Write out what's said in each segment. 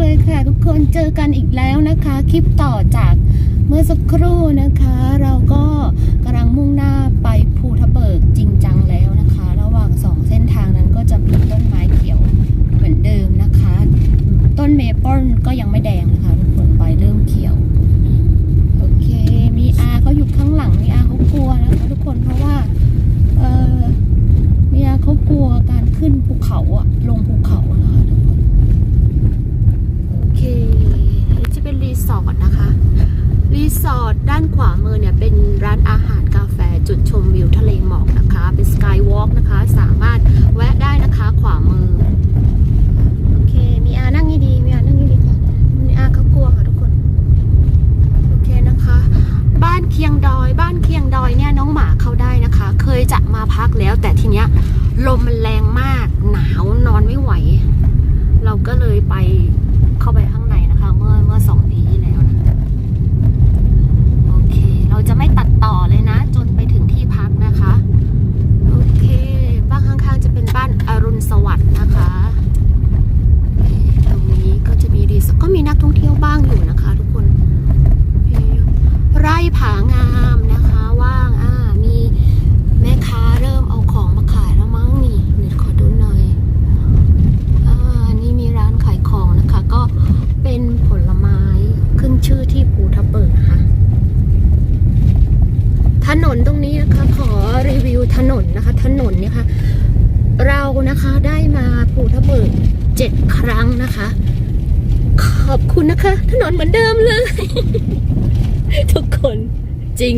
เลยค่ะ ทุกคนเจอกันอีกแล้วนะคะ คลิปต่อจากเมื่อสักครู่นะคะ เราก็กำลังมุ่งหน้าไปภูทะเบิกจริงจังแล้วนะคะ ระหว่างสองเส้นทางนั้นก็จะมีต้นไม้เขียวเหมือนเดิมนะคะ ต้นเมเปิลก็ยังไม่แดงนะคะทุกคนใบเริ่มเขียว โอเค มีอาเขาอยู่ข้างหลังมีอาเขากลัวนะคะทุกคนเพราะว่า เออเมียเขากลัวการขึ้นภูเขาอะลงภูเขาอะนะคะทุกคน โอเคนี่จะเป็นรีสอร์ทนะคะ รีสอร์ทด้านขวามือเนี่ยเป็นร้านอาหารกาแฟจุดชมวิวทะเลหมอกนะคะ เป็นสกายวอล์กนะคะ สามารถแวะได้นะคะขวามือ โอเค มีอานั่งดีๆมีอานั่งดีๆค่ะมีอาเขากลัวค่ะทุกคน โอเคนะคะ บ้านเคียงดอย บ้านเคียงดอยเนี่ยน้องหมาเข้าได้นะคะ เคยจะ มาพักแล้ว แต่ทีเนี้ยลมมันแรงมาก หนาวนอนไม่ไหว เราก็เลยไปเข้าไปข้างในนะคะ เมื่อเมื่อสองปีที่แล้วนะโอเค เราจะไม่ตัดต่อเลยนะ จนไปถึงที่พักนะคะ โอเค บ้านข้างๆจะเป็นบ้านอรุณสวัสดิ์นะคะ ตรงนี้ก็จะมีรีสอร์ทก็มีนักท่องเที่ยวบ้างอยู่นะคะ 7 ครั้งนะคะ ขอบคุณนะคะ ถนนเหมือนเดิมเลย ทุกคนจริง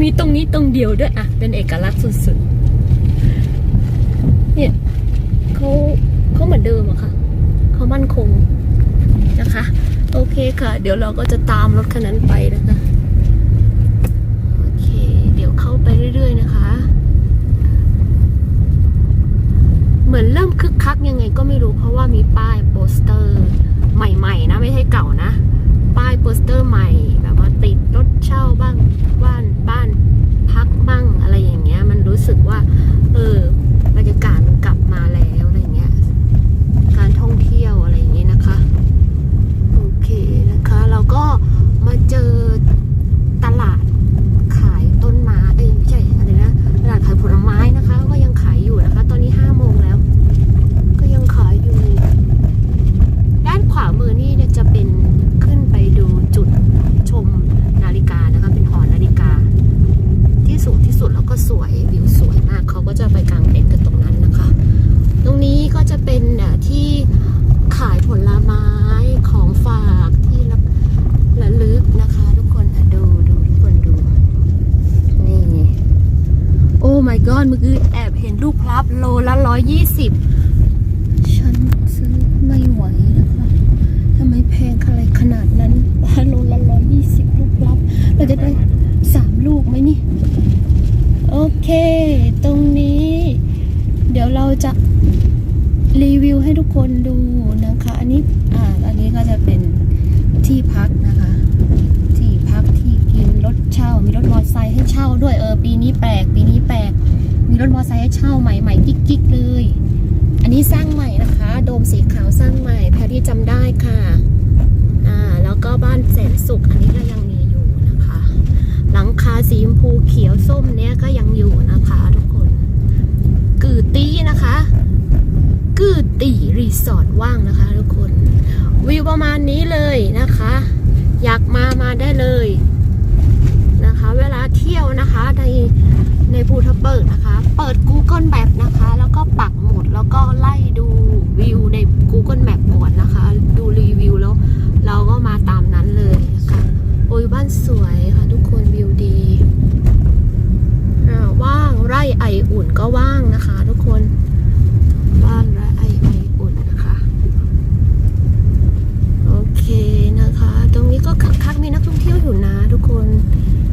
มีตรงนี้ตรงเดียวด้วยอะเป็นเอกลักษณ์สุดๆ เนี่ยเขาเขาเหมือนเดิมอะค่ะเขามั่นคงนะคะ โอเคค่ะ เดี๋ยวเราก็จะตามรถคันนั้นไปนะคะ โอเค เดี๋ยวเข้าไปเรื่อยๆนะคะ เหมือนเริ่มคึกคักยังไงก็ไม่รู้เพราะว่ามีป้ายโปสเตอร์ ใหม่ๆนะไม่ใช่เก่านะ ป้ายโปสเตอร์ใหม่ แบบว่าติดรถเช่าบ้างบ้านบ้านพักบ้างอะไรอย่างเงี้ย มันรู้สึกว่า เออบรรยากาศมันกลับมาแล้วอะไรเงี้ย การท่องเที่ยวอะไรอย่างเงี้ยนะคะ โอเคนะคะ เราก็มาเจอตลาดขายต้นไม้เอ้ยไม่ใช่อะไรนะตลาดขายผลไม้นะคะ ก็ยังขายอยู่นะคะ ตอนนี้ห้าโมงแล้ว ก็ยังขายอยู่ ด้านขวามือนี่เนี่ยจะเป็นขึ้นไปดูจุดชมนาฬิกานะคะ เป็นหอนาฬิกา ที่สูงที่สุดแล้วก็สวยวิวสวยมากเขาก็จะไปกางเต็นท์กันตรงนั้นนะคะ ตรงนี้ก็จะเป็นเอ่อที่ขายผลไม้ของฝากที่ระระลึกนะคะ ทุกคนอะดูดูทุกคนดู นี่ โอ้ my god เมื่อกี้แอบเห็นลูกพลับโลละร้อยยี่สิบฉันซื้อไม่ไหวนะคะทำไมแพงอะไรขนาดนั้นโลละร้อยยี่สิบลูกรับ เราจะได้สามลูกไหมนี่ โอเค ตรงนี้ เดี๋ยวเราจะรีวิวให้ทุกคนดูนะคะ อันนี้อ่าอันนี้ก็จะเป็นที่พักนะคะ ที่พักที่กินรถเช่า มีรถมอเตอร์ไซค์ให้เช่าด้วยเออปีนี้แปลกปีนี้ รถมอเตอร์ไซค์ให้เช่าใหม่ใหม่ๆกิ๊กๆเลย อันนี้สร้างใหม่นะคะ โดมสีขาวสร้างใหม่ แพรรี่จำได้ค่ะ อ่า แล้วก็บ้านแสนสุขอันนี้ก็ยังมีอยู่นะคะ หลังคาสีชมพูเขียวส้มเนี้ยก็ยังอยู่นะคะ ทุกคน กือตีนะคะ กือตีรีสอร์ทว่างนะคะ ทุกคน วิวประมาณนี้เลยนะคะ อยากมามาได้เลยนะคะ เวลาเที่ยวนะคะใน ในภูทับเบิกนะคะ เปิด Google Map นะคะ แล้วก็ปักหมุดแล้วก็ไล่ดูวิวใน Google Map ก่อนนะคะ ดูรีวิวแล้ว เราก็มาตามนั้นเลยนะคะโอ้ยบ้านสวยค่ะ ทุกคนวิวดีอ่าว่างไร่ไออุ่นก็ว่างนะคะ ทุกคน บ้านไร่ไอไออุ่นนะคะ โอเคนะคะ ตรงนี้ก็คักคักๆมีนักท่องเที่ยวอยู่นะทุกคน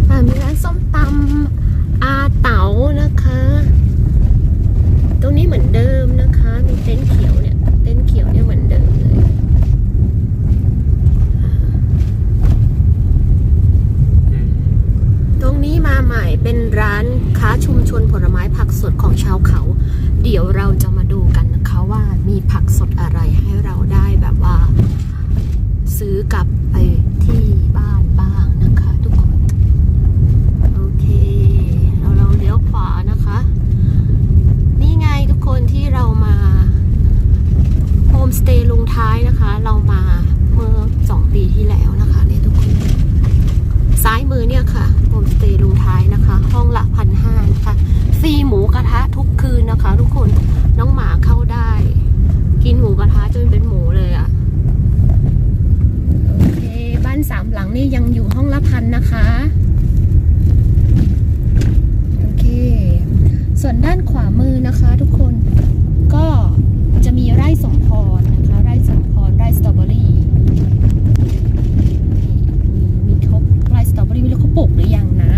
อ่ามีร้านส้มตำอาเต๋านะคะ ตรงนี้ เหมือนเดิมนะคะมีเต็นท์เขียวเนี่ยเต็นท์เขียวเนี่ยเหมือนเดิมเลยอ่าตรงนี้มาใหม่เป็นร้านค้าชุมชนผลไม้ผักสดของชาวเขา เดี๋ยวเราจะมาดูกันนะคะว่ามีผักสดอะไรให้เราได้แบบว่า ซื้อกลับไปที่บ้านบ้างนะคะ ทุกคน โอเค เราเราเลี้ยวขวานะคะ นี่ไงทุกคนที่เรามาโฮมสเตย์ลุงท้ายนะคะ เรามาเมื่อสองปีที่แล้วนะคะเนี่ยทุกคน ซ้ายมือเนี่ยค่ะโฮมสเตย์ลุงท้ายนะคะ ห้องละพันห้านะคะฟรีหมูกระทะทุกคืนนะคะ ทุกคนน้องหมาเข้าได้ กินหมูกระทะจนเป็นหมูเลยอะ่ะ โอเค บ้านสามหลังนี่ยังอยู่ห้องละพันนะคะ โอเค ส่วนด้านขวามือนะคะ ทุกคนก็จะมีไร่สมพรนะคะ ไร่สมพรไร่สตรอเบอรี่มีมีทบไร่สตรอเบอรี่ไม่รู้เขาปลูกหรือยังนะ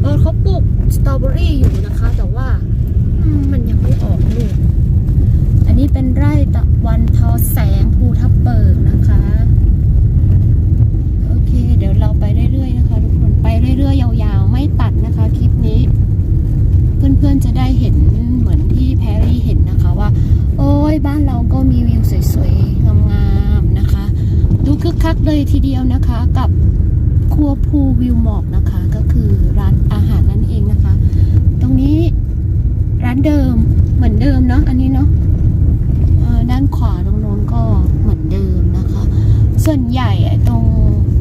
เออเขาปลูกสตรอเบอรี่อยู่นะคะ แต่ว่าอืมมันยังไม่ออกลูก อันนี้เป็นไร่ตะวันทอแสงภูทับเบิกนะคะ โอเค เดี๋ยวเราไปเรื่อยๆนะคะ ทุกคนไปเรื่อยๆยาวๆ ไม่ตัดนะคะ คลิปนี้ เพื่อนๆจะได้เห็นเหมือนที่แพรรี่เห็นนะคะว่า โอ้ยบ้านเราก็มีวิวสวยๆงามๆนะคะ ดู คึกคักเลยทีเดียวนะคะกับครัวภูวิวหมอกนะคะ ก็คือร้านอาหารนั่นเองนะคะ ตรงนี้ร้านเดิมเหมือนเดิมเนาะอันนี้เนาะด้านขวาตรงโน้นก็เหมือนเดิมนะคะ ส่วนใหญ่ตรง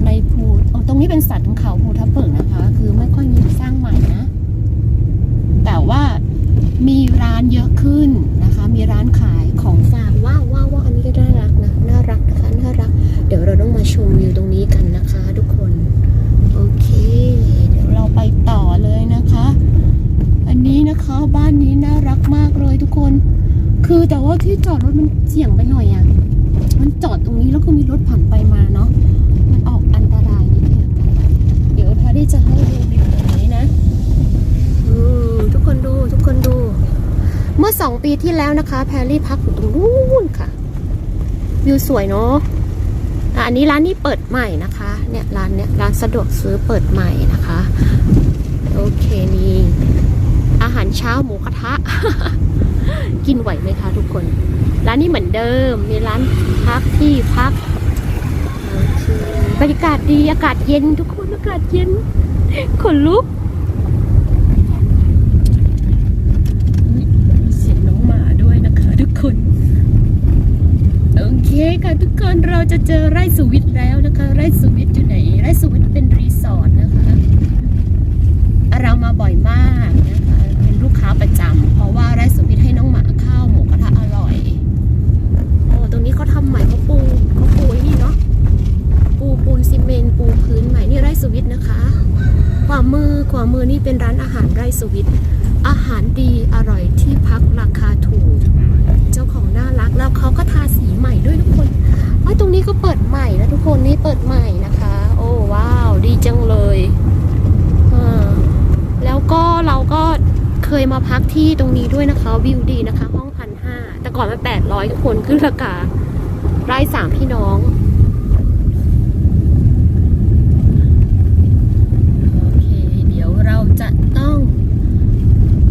ในภูตรงนี้เป็นสัตว์ของเขาภูทับเบิกนะคะ คือไม่ค่อยมีสร้างใหม่นะแต่ว่ามีร้านเยอะขึ้นนะคะ มีร้านขายของฝากว้าวว้าวว้าอันนี้ก็น่า เดี๋ยวเราต้องมาชมวิวตรงนี้กันนะคะทุกคน โอเค เดี๋ยวเราไปต่อเลยนะคะ อันนี้นะคะบ้านนี้น่ารักมากเลยทุกคน คือแต่ว่าที่จอดรถมันเสี่ยงไปหน่อยอะ่ะ มันจอดตรงนี้แล้วก็มีรถผ่านไปมาเนาะ มันออกอันตรายนิดนึงเดี๋ยวพาที่จะให้ดูวิวตรงนี้นะอืมทุกคนดูทุกคนดู เมื่อสองปีที่แล้วนะคะ แพรรี่พักอยู่ตรงนู้นค่ะ วิวสวยเนาะ อันนี้ร้านนี้เปิดใหม่นะคะ เนี่ยร้านเนี่ยร้านสะดวกซื้อเปิดใหม่นะคะ โอเคนี่อาหารเช้าหมูกระทะ กินไหวไหมคะทุกคน ร้านนี้เหมือนเดิม มีร้านพักที่พักบรรยากาศดีอากาศเย็นทุกคนอากาศเย็นขนลุก มีเสียงน้องหมาด้วยนะคะทุกคน โอเคค่ะทุกคนเราจะเจอไร่สุวิทย์แล้วนะคะ ไร่สุวิทย์อยู่ไหน ไร่สุวิทย์เป็นรีสอร์ทนะคะเรามาบ่อยมากนะคะ เป็นลูกค้าประจำเพราะว่าไร่สุวิทย์ให้น้องหมาข้าวหมูกระทะอร่อยโอ้ตรงนี้เขาทำใหม่เขาปูเขาปูนี่เนาะปูปูนซีเมนต์ปูพื้นใหม่นี่ไร่สุวิทย์นะคะขวามือขวามือนี่เป็นร้านอาหารไร่สุวิทย์อาหารดีอร่อยที่พักราคาถูก เจ้าของน่ารักแล้วเขาก็ทาสี ใหม่ด้วยทุกคนอตรงนี้ก็เปิดใหม่นะทุกคนนี่เปิดใหม่นะคะ โอ้ว้าวดีจังเลยแล้วก็เราก็เคยมาพักที่ตรงนี้ด้วยนะคะ วิวดีนะคะ ห้องพันห้าแต่ก่อนมันแปดร้อยทุกคนขึ้นราคาไร่สามพี่น้องโอเคเดี๋ยวเราจะต้อง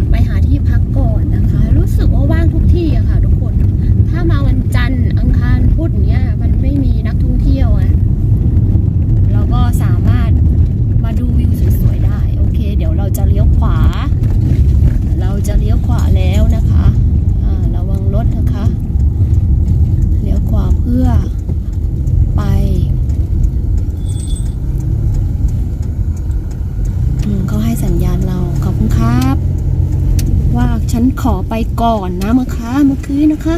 ไปหาที่พักก่อนนะคะ รู้สึกว่าว่างทุกที่อะค่ะทุกคน ถ้ามาวันจันทร์อังคารพุธเนี้ยมันไม่มีนักท่องเที่ยวอะเราก็สามารถมาดูวิวสวยๆได้ โอเค เดี๋ยวเราจะเลี้ยวขวา เราจะเลี้ยวขวาแล้วนะคะอ่าระวังรถนะคะ เลี้ยวขวาเพื่อไปอืมเขาให้สัญญาณเราขอบคุณครับ ว่าฉันขอไป ก่อนนะเมื่อค้าเมื่อคืนนะคะ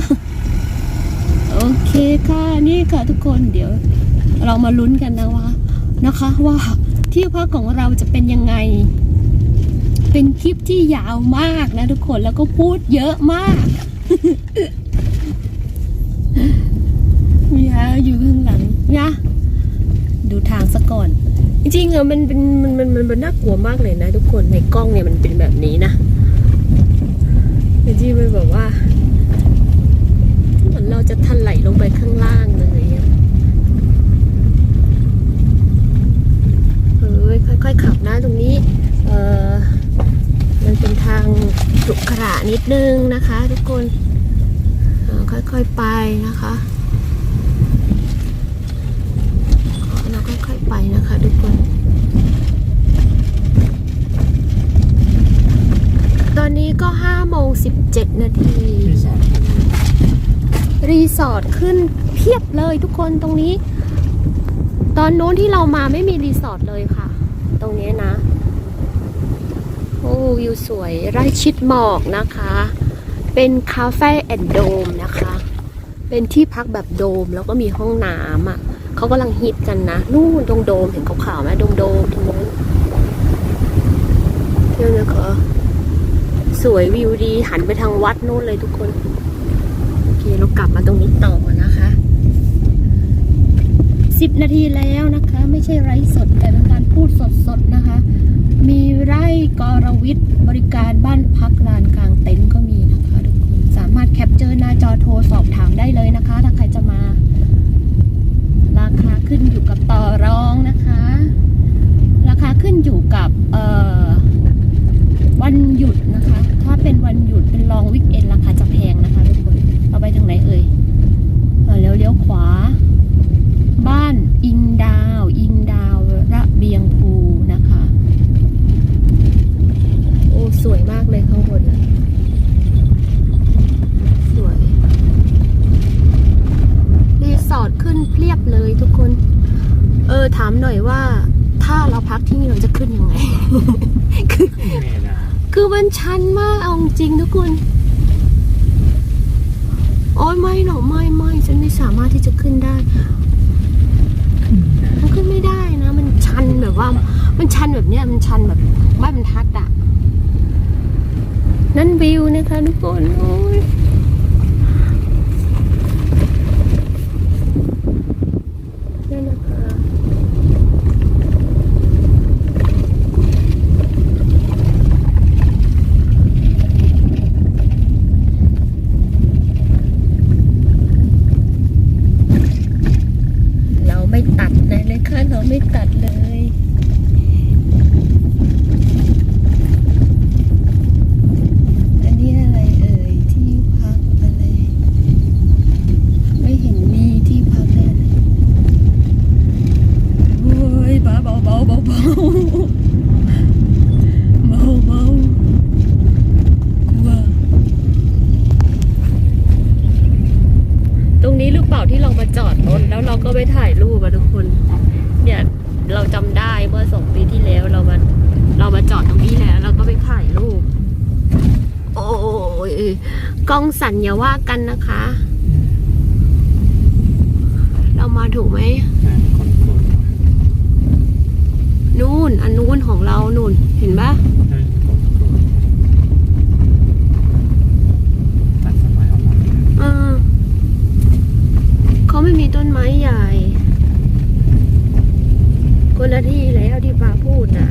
โอเคค่ะนี่ค่ะทุกคนเดี๋ยวเรามาลุ้นกันนะว่านะคะ ว่าที่พักของเราจะเป็นยังไง เป็นคลิปที่ยาวมากนะทุกคนแล้วก็พูดเยอะมากมีฮะอยู่ข้างหลังนะดูทางซะก่อน จริงๆอะมันเป็นมันมันมันน่ากลัวมากเลยนะ ทุกคนในกล้องเนี่ยมันเป็นแบบนี้นะ จริงๆมันแบบว่า เหมือนเราจะทันไหลลงไปข้างล่างเลยอะเฮ้ยค่อยๆขับนะตรงนี้ เออมันเป็นทางขรุขระนิดนึงนะคะ ทุกคนค่อยๆไปนะคะเราค่อยๆไปนะคะ ทุกคน อนนี้ก็5โมง17 นาที รีสอร์ทขึ้นเพียบเลยทุกคนตรงนี้ ตอนโน้นที่เรามาไม่มีรีสอร์ทเลยค่ะ ตรงนี้นะ โอ้วิวสวยไร่ชิดหมอกนะคะ เป็นคาเฟ่แอนด์โดมนะคะ เป็นที่พักแบบโดมแล้วก็มีห้องน้ำอะเขากำลังฮิตกันนะ นู่นตรงโดมเห็นขาวๆไหมโดมโดมๆตรงนู้นเที่ยวนะคะ สวยวิวดีหันไปทางวัดนู่นเลยทุกคน โอเคเรากลับมาตรงนี้ต่อนะคะสิบนาทีแล้วนะคะ ไม่ใช่ไร้สดแต่เป็นการพูดสดๆนะคะ มีไร่กรวิทย์บริการบ้านพักลานกลางเต็นท์ก็มีนะคะทุกคนสามารถแคปเจอร์หน้าจอโทรสอบถามได้เลยนะคะ ถ้าใครจะมา ราคาขึ้นอยู่กับต่อรองนะคะ ราคาขึ้นอยู่กับเอ่อ วันหยุดนะคะ ถ้าเป็นวันหยุดเป็นลองวิกเอนราคาจะแพงนะคะทุกคน เราไปทางไหนเอ่ยเออแล้วเลี้ยวขวา บ้านอิงดาว อิงดาวระเบียงภูนะคะ โอ้สวยมากเลยข้างบนอะสวย รีสอร์ทขึ้นเพียบเลยทุกคน เออ ถามหน่อยว่า ถ้าเราพักที่นี่เราจะขึ้นยังไง คือ เมดา คือ มันชันมากเอาจริงทุกคนโอ้ยไม่หรอกไม่ไม่ฉันไม่สามารถที่จะขึ้นได้มันขึ้นไม่ได้นะ มันชันแบบว่า มันชันแบบเนี้ยมันชันแบบบ้านมันทัดอะนั่นวิวนะคะทุกคนโอ้ยนั่นนะคะเราไม่ตัดเลยเลยค่ะ เราไม่ตัดเลย อันนี้อะไรเอ่ย ที่พักอะไร ไม่เห็นมีที่พักเลยอะไรโอ้ยบ้าเบาเบาเบาเบาเบาเบากลัวตรงนี้หรือเปล่าที่เรามาจอดรถแล้ว เราก็ไปถ่ายรูปอะทุกคน เนี่ยเราจำได้เมื่อสองปีที่แล้วเรามาเรามาจอดตรงนี้แล้วเราก็ไปถ่ายรูป โอ้ยกล้องสั่นอย่าว่ากันนะคะ เรามาถูกไหมนั่นคนโกรธนู่นอันนู้นของเรานู่นเห็นปะ นั่นคนโกรธตัดสมัยออกมาเนี่ย เออเขาไม่มีต้นไม้ใหญ่คนละที่แล้วที่ป้าพูดน่ะ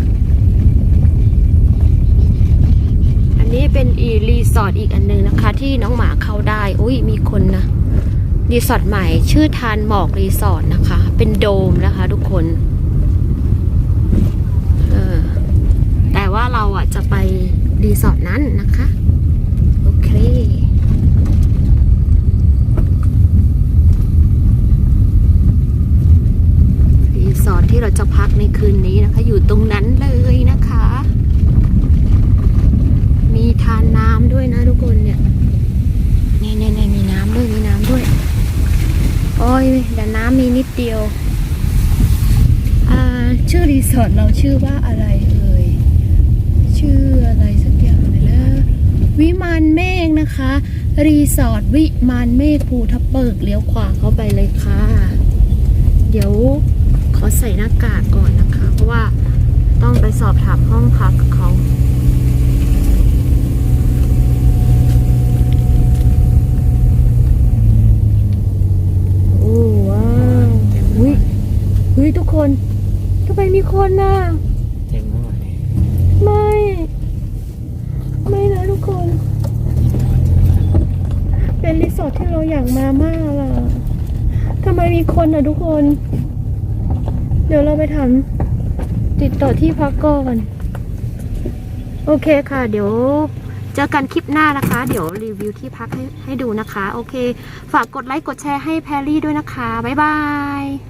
อันนี้เป็นอีรีส อีกอันหนึ่งนะคะ ที่น้องหมาเข้าได้ อุ้ยมีคนนะรีสอร์ทใหม่ชื่อทานหมอกรีสอร์ทนะคะ เป็นโดมนะคะ ทุกคนเออแต่ว่าเราอะจะไปรีสอร์ทนั้นนะคะ โอเครีสอร์ทที่เราจะพักในคืนนี้นะคะ อยู่ตรงนั้นเลยนะคะ มีทานน้ำด้วยนะทุกคนเนี่ยนี่นี่นี่มีน้ำด้วยมีน้ำด้วย โอ้ยแต่น้ำมีนิดเดียว อ่า ชื่อรีสอร์ทเราชื่อว่าอะไรเอ่ย ชื่ออะไรสักอย่างเลยนะ วิมานเมฆนะคะ รีสอร์ทวิมานเมฆภูทับเบิกเลี้ยวขวาเข้าไปเลยค่ะ เดี๋ยวขอใส่หน้ากากก่อนนะคะ เพราะว่าต้องไปสอบถามห้องพักกับเขา อ้ว้าวเฮ้ยเฮ้ยทุกคนทำไมมีคนน่ะ เต็มเท่าไหร่ไม่ ไม่นะทุกคน เป็นรีสอร์ทที่เราอยากมามากล่ะทำไมมีคนอะทุกคน เดี๋ยวเราไปถามติดต่อที่พักก่อน โอเคค่ะ เดี๋ยว เจอกันคลิปหน้านะคะ เดี๋ยวรีวิวที่พักให้ให้ดูนะคะ โอเค ฝากกดไลค์กดแชร์ให้แพรรี่ด้วยนะคะ บ๊ายบาย